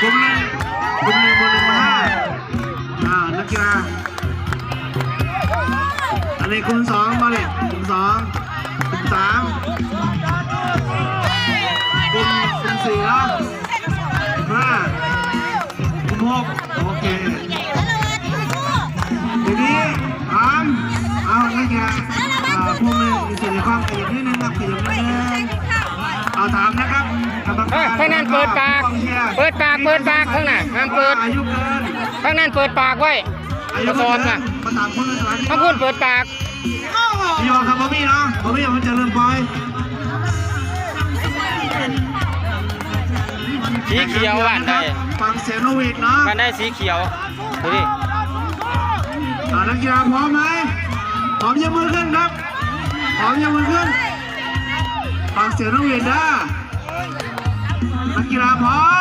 กลุ่มหนึ่งกลุ่มหนึ่งบนหนึ่งมาห้าอ่านักกีฬาอันนี้กลุ่มสองมาเลยกลุ่มสองกลุ่มสามกลุ่มกลุ่มสี่เนาะห้ากลุ่มหกโอเคทีนี้ถามเอานักกีฬาอ่าพวกนี้มีส่วนในความขยันนิดนึงครับขยันนิดนึงเอาถามนะครับ ข้างนั้นเปิดปากกองชียร์เปิดปาก เปิดปากข้างหน้าห้ามเปิดอายุเกินข้างนั้นเปิดปากไว้อาปยุระกเกิอบนน่ะมาถามคนละสถานที่ถ้าพูดเปิดปากพี่บอกครับบอมี่เนาะบอมี่มันจะเริ่มปล่อยสีเขียวบ้านใดฝั่งเซโนวิกเนาะบ้านใดสีเขียวดูดิอ่านักกีฬาพร้อมไหมพร้อมยกมือขึ้นครับพร้อมยกมือขึ้นฝั่งเซโนวิกนะ นักกีฬาพร้อม